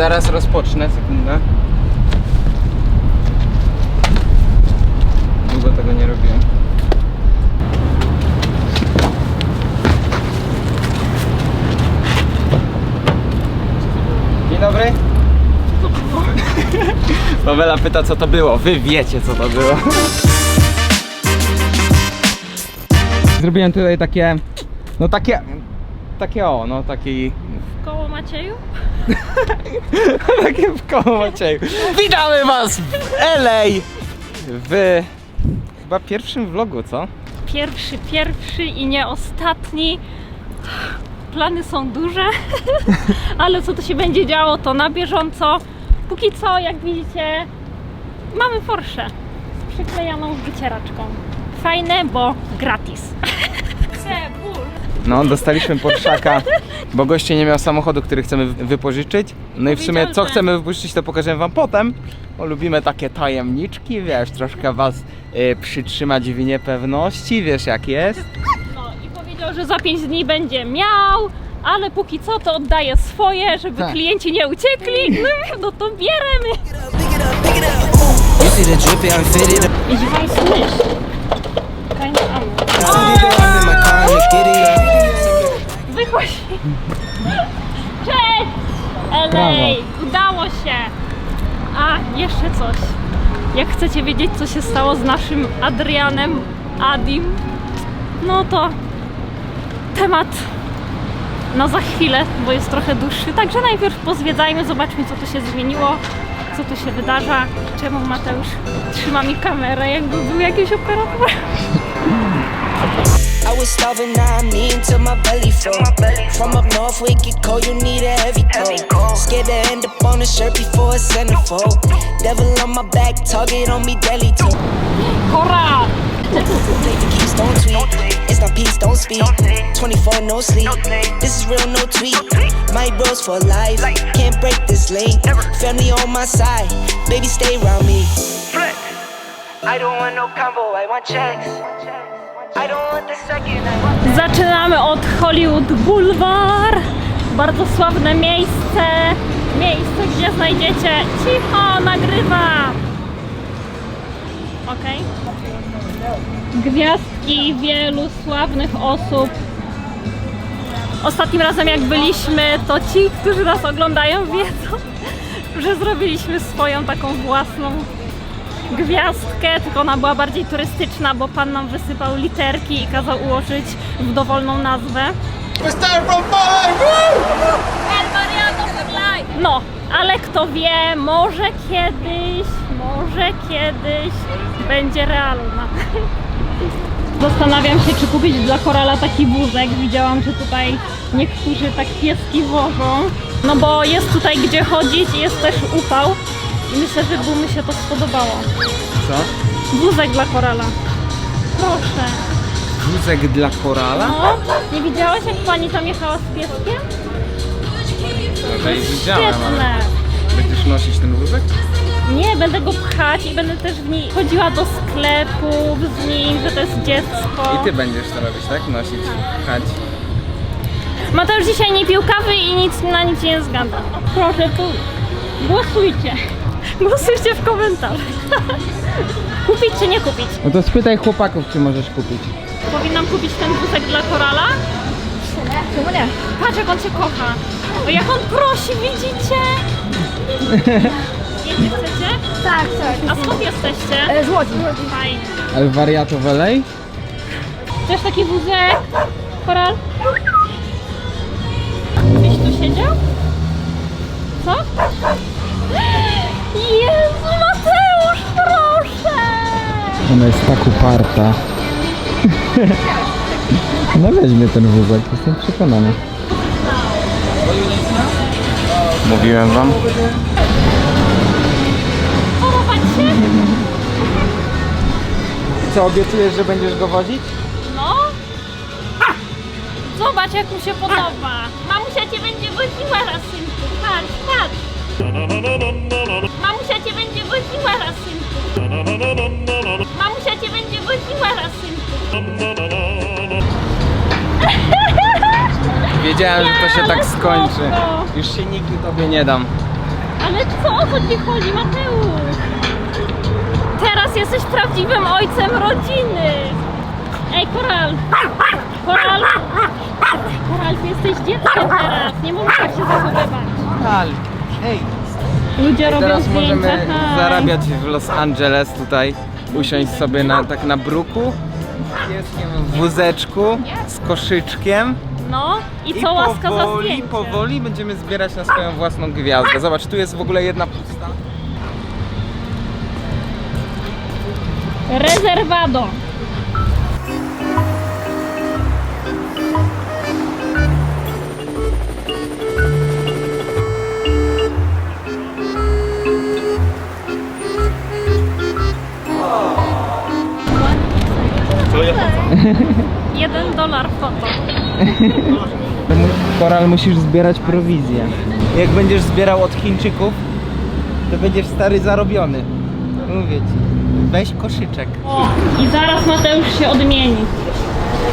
Zaraz rozpocznę, sekundę. Długo tego nie robiłem. Dzień dobry. Pawela pyta co to było. Wy wiecie co to było. Zrobiłem tutaj takie, no takie, takie o, no taki Koło Macieju? Takie w koło Macieju. Witamy was w LA! W chyba pierwszym vlogu, co? Pierwszy, pierwszy i nie ostatni. Plany są duże, ale co tu się będzie działo, to na bieżąco. Póki co, jak widzicie, mamy Porsche z przyklejaną wycieraczką. Fajne, bo gratis. No, dostaliśmy Porszaka, bo goście nie miał samochodu, który chcemy wy- wypożyczyć. No i w sumie co chcemy wypożyczyć, to pokażemy wam potem. Bo lubimy takie tajemniczki, wiesz, troszkę was y, przytrzymać w niepewności, wiesz jak jest. No i powiedział, że za 5 dni będzie miał, ale póki co to oddaje swoje, żeby Tak. klienci nie uciekli. No, no to bieremy. You see the I'm fitted. Jeśli Wychodź! Cześć! LA! Udało się! A, jeszcze coś. Jak chcecie wiedzieć, co się stało z naszym Adrianem, Adim, no to temat na za chwilę, bo jest trochę dłuższy. Także najpierw pozwiedzajmy, zobaczmy, co tu się zmieniło, co tu się wydarza. Czemu Mateusz trzyma mi kamerę, jakby był jakiś operator? I was starving, now I'm eating till my belly full. From up north, where it get cold, you need a heavy coat. Scared to end up on a shirt before a centerfold. Devil on my back, target on me, deadly too. Hurra! Keeps don't tweet. It's not peace, don't speak. 24, no sleep. This is real, no tweet. My bros for life. Can't break this link. Family on my side. Baby, stay around me. flex. I don't want no combo, I want checks. Zaczynamy od Hollywood Boulevard. Bardzo sławne miejsce. Miejsce, gdzie znajdziecie. Cicho, nagrywa! Okej. Gwiazdki wielu sławnych osób. Ostatnim razem, jak byliśmy, to ci, którzy nas oglądają, wiedzą, że zrobiliśmy swoją taką własną gwiazdkę, tylko ona była bardziej turystyczna, bo pan nam wysypał literki i kazał ułożyć w dowolną nazwę. No, ale kto wie, może kiedyś, może kiedyś będzie realna. Zastanawiam się, czy kupić dla korala taki wózek. Widziałam, że tutaj niektórzy tak pieski wożą. No bo jest tutaj gdzie chodzić jest też upał. I myślę, że mu się to spodobało. Co? Wózek dla korala. Proszę. Wózek dla korala? No, nie widziałaś jak pani tam jechała z pieskiem? Widziałem, ale Świetne. będziesz nosić ten wózek? Nie, będę go pchać i będę też w niej chodziła do sklepów z nim, że to jest dziecko. I ty będziesz to robić, tak? Nosić, pchać. Mateusz dzisiaj nie pił kawy i nic na nic nie zgadza. Proszę, tu głosujcie. Głosujcie w komentarzach. kupić czy nie kupić? No to spytaj chłopaków, czy możesz kupić. Powinnam kupić ten wózek dla korala? Czemu nie? Patrz jak on cię kocha. O jak on prosi, widzicie? Jedzie chcecie? Tak, tak. A skąd jesteście? E, Z Łodzi. Fajnie. Ale wariatów LA? Chcesz taki wózek? Koral? Byś tu siedział? Ona jest tak uparta. No weźmie ten wózek, jestem przekonany. Mówiłem wam. Co, obiecujesz, że będziesz go wozić? No. Zobacz jak mu się podoba. Mamusia cię będzie woziła raz, synku. Patrz, patrz. Mamusia cię będzie woziła raz, synku. Wiedziałem, że to się tak skończy. spoko. Już się nigdy tobie nie dam. Ale co o co ci chodzi, Mateusz? Teraz jesteś prawdziwym ojcem rodziny. Ej, Koral! Koral! Koral, ty jesteś dzieckiem teraz. Nie możesz tak się zachowywać. Al, hej. Ludzie robią Teraz zdjęcia. możemy hej. zarabiać w Los Angeles tutaj, usiąść sobie na, tak na bruku, w wózeczku, z koszyczkiem. No i co łaska za powoli, zdjęcie. powoli będziemy zbierać na swoją własną gwiazdę. Zobacz, tu jest w ogóle jedna pusta. Rezerwado. Jeden dolar foto. Koral musisz zbierać prowizję. Jak będziesz zbierał od Chińczyków, to będziesz stary zarobiony. Mówię ci. Weź koszyczek. O, i zaraz Mateusz się odmieni.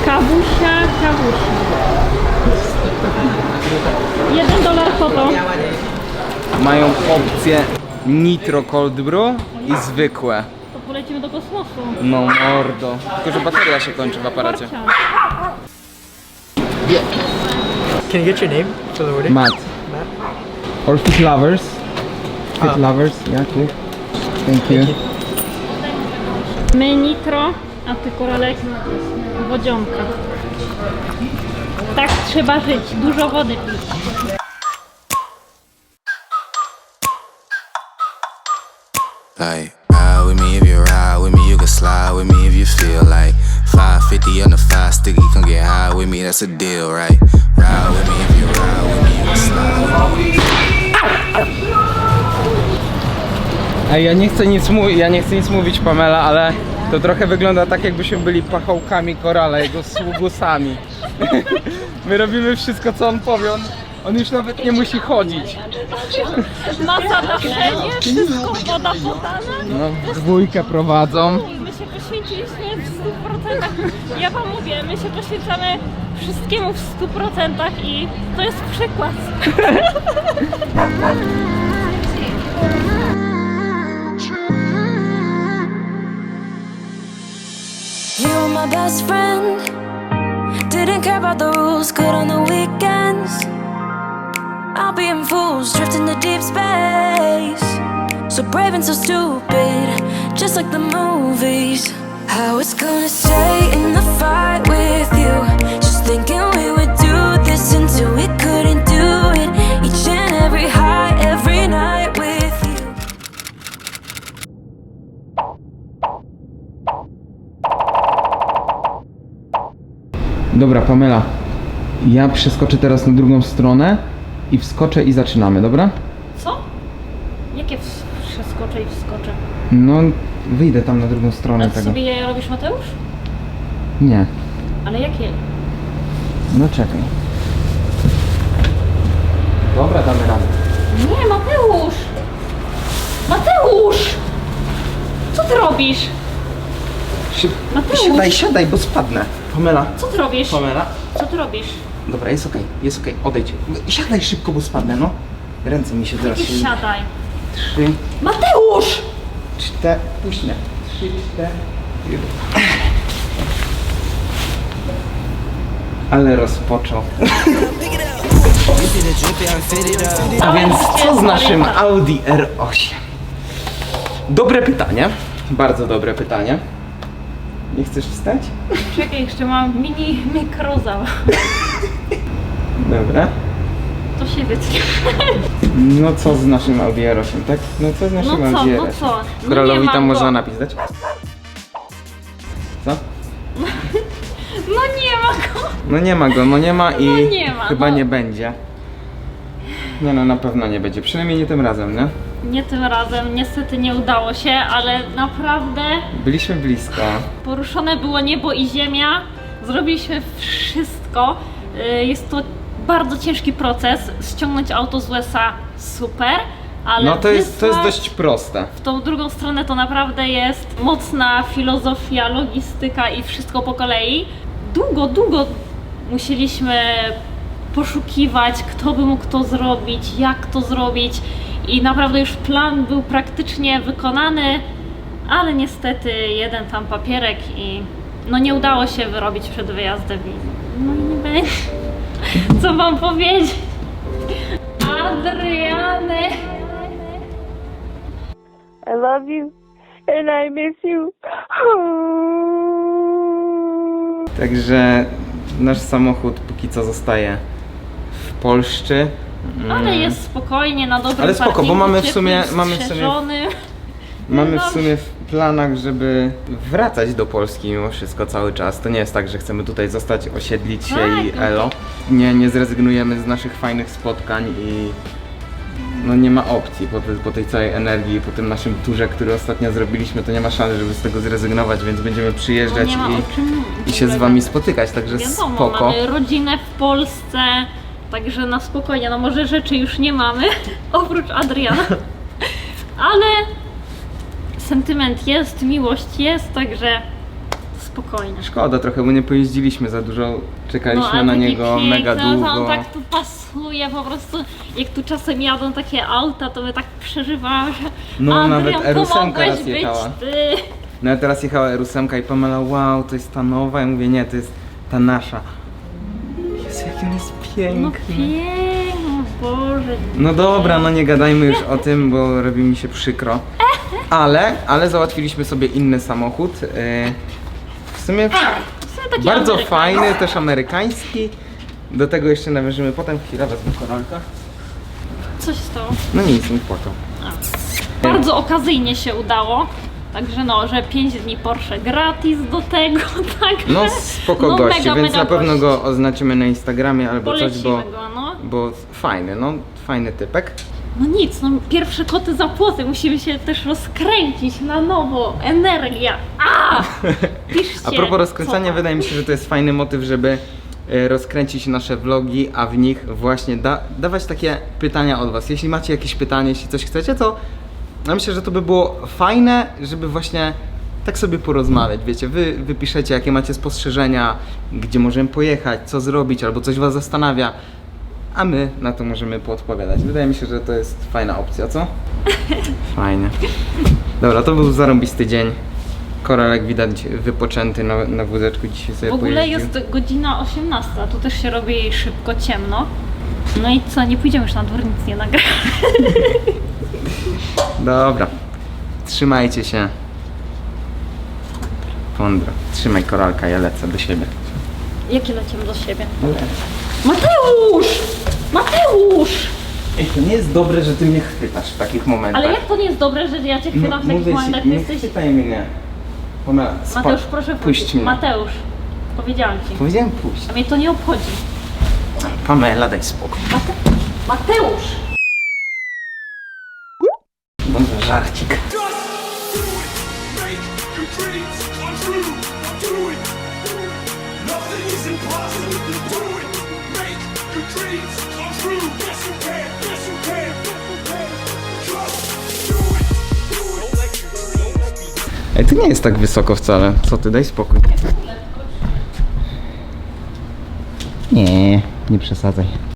Kawusia, kawusia. Jeden dolar foto. Mają opcję Nitro Cold Brew i zwykłe. Polecimy do kosmosu. No mordo. Tylko, że bateria się kończy w aparacie. Barcia. Can you get your name for the wedding? Matt. Matt. Or Fit Lovers. Fit Ah. Lovers, yeah, cool. Thank you. My nitro, a ty koralek wodzionka. Tak trzeba żyć, dużo wody pić. Like, 550 on the five sticky, come get high with me, that's a deal, right? Ride with me if you ride with me, you can slide with me. Ej, ja nie chcę nic mówić, ja nie chcę nic mówić Pamela, ale to trochę wygląda tak jakbyśmy byli pachołkami korala, jego sługusami. My robimy wszystko co on powie, on, on już nawet nie musi chodzić. Masa na wszędzie, wszystko woda podana. No, dwójkę prowadzą. My się poświęciliśmy w 100%. Ja wam mówię, my się poświęcamy wszystkiemu w 100% i to jest przykład. You were my best friend. Didn't care about the rules, good on the weekends. I'll be in fools, drifting to deep space. So brave and so stupid, just like the movies. Gonna stay in the fight with you. Just thinking we would do this until we couldn't do it. Each and every high, every night with you. Dobra, Pamela. Ja przeskoczę teraz na drugą stronę i wskoczę i zaczynamy, dobra? Co? Jakie ws- przeskoczę i wskoczę? No, wyjdę tam na drugą stronę A ty tego. sobie je robisz Mateusz? Nie, Ale jakie? no czekaj. Dobra, damy radę. Nie, Mateusz! Mateusz! Co ty robisz? Szyb... Mateusz! Siadaj, siadaj, bo spadnę. Pamela. Co ty robisz? Pamela. Co ty robisz? Dobra, jest okej, jest okej, odejdź. Siadaj szybko, bo spadnę, no. Ręce mi się Ty się... siadaj. Trzy, Mateusz! Cztery, puść mnie. Trzy, cztery. Ale rozpoczął. A więc co z naszym Audi R8? Dobre pytanie. Bardzo dobre pytanie. Nie chcesz wstać? Czekaj, jeszcze mam mini mikroza. Dobra. To się wytnie. No co z naszym Audi R8, tak? No co z No naszym co, Audi no R8? co? No Koralowi tam można go. napis dać? Co? No nie ma go. No nie ma go, no nie ma i No nie ma, chyba no. nie będzie. Nie no, na pewno nie będzie, przynajmniej nie tym razem, nie? Nie tym razem, niestety nie udało się, ale naprawdę Byliśmy blisko. poruszone było niebo i ziemia. Zrobiliśmy wszystko. Y, Jest to bardzo ciężki proces. Ściągnąć auto z USA super, ale No to jest, to jest wysłać dość proste. w tą drugą stronę to naprawdę jest mocna filozofia, logistyka i wszystko po kolei. Długo, długo musieliśmy poszukiwać, kto by mógł to zrobić, jak to zrobić i naprawdę już plan był praktycznie wykonany, ale niestety jeden tam papierek i no nie udało się wyrobić przed wyjazdem i no i nie będzie. Co wam powiedzieć? Adriany! I love you and I miss you. Także nasz samochód póki co zostaje w Polsce. Ale jest spokojnie, na dobrym Mm. Ale spoko, bo parkingu, mamy w ciepłym, sumie- mamy w sumie- strzeżonym. Mamy w sumie w planach, żeby wracać do Polski mimo wszystko cały czas. To nie jest tak, że chcemy tutaj zostać, osiedlić się i Tak. elo. Nie, nie zrezygnujemy z naszych fajnych spotkań i no nie ma opcji po, te, po tej całej energii, po tym naszym turze, który ostatnio zrobiliśmy, to nie ma szans, żeby z tego zrezygnować, więc będziemy No przyjeżdżać nie ma i, o czym i się z wami spotykać, także Wiadomo, spoko. mamy rodzinę w Polsce, także na spokojnie, no może rzeczy już nie mamy, oprócz Adriana, ale sentyment jest, miłość jest, także spokojnie. Szkoda trochę, bo nie pojeździliśmy za dużo, czekaliśmy ale na taki niego piękny, mega no długo. On tak tu pasuje, po prostu jak tu czasem jadą takie auta, to my tak przeżywałam, że No, Adrian, nawet to R8 mogłeś raz być jechała. ty. No a teraz jechała R8 i Pamela, wow, to jest ta nowa. Ja mówię, nie, to jest ta nasza. Jezu, jaki on jest No piękny. piękno, Boże. No dobra, no nie gadajmy już o tym, bo robi mi się przykro. Ale, ale załatwiliśmy sobie inny samochód. yy, W sumie taki bardzo amerykański. fajny, też amerykański. Do tego jeszcze nawiążemy potem. Chwila, wezmę koralka. Co się stało? No nic, nie płakał. Bardzo okazyjnie się udało. Także no, że 5 dni Porsche gratis do tego, także... No spoko no, mega, więc mega na pewno gość. go oznaczymy na Instagramie albo coś, Polecimy bo, go, no. bo fajny, no fajny typek. No nic, no pierwsze koty za płoty, musimy się też rozkręcić na nowo, energia, a! Piszcie, A propos rozkręcania, wydaje mi się, że to jest fajny motyw, żeby e, rozkręcić nasze vlogi, a w nich właśnie da, dawać takie pytania od Was. Jeśli macie jakieś pytanie, jeśli coś chcecie, to ja myślę, że to by było fajne, żeby właśnie tak sobie porozmawiać. Wiecie, Wy wypiszecie, jakie macie spostrzeżenia, gdzie możemy pojechać, co zrobić, albo coś Was zastanawia, a my na to możemy poodpowiadać. Wydaje mi się, że to jest fajna opcja, co? Fajnie. Dobra, to był zarąbisty dzień. Koralek widać wypoczęty na, na wózeczku dzisiaj sobie W ogóle pojeździł. jest godzina 18, a tu też się robi szybko ciemno. No i co, nie pójdziemy już na dwór, nic nie nagramy. Dobra. Trzymajcie się. Pondra. Trzymaj koralka, ja lecę do siebie. Jakie lecimy do siebie? Mateusz! Mateusz! Ej, to nie jest dobre, że ty mnie chwytasz w takich momentach. Ale jak to nie jest dobre, że ja cię chwytam w takich Tak. mówię momentach, ci, ty nie jesteś... chwytaj mnie. Spo... Mateusz, proszę puść mnie. Mateusz, powiedziałam ci. Powiedziałem puść. A mnie to nie obchodzi. Pamela, daj spokój. Mate... Mateusz! Dobra, żarcik. Ej, to nie jest tak wysoko wcale. Co ty, daj spokój. Nie, nie przesadzaj.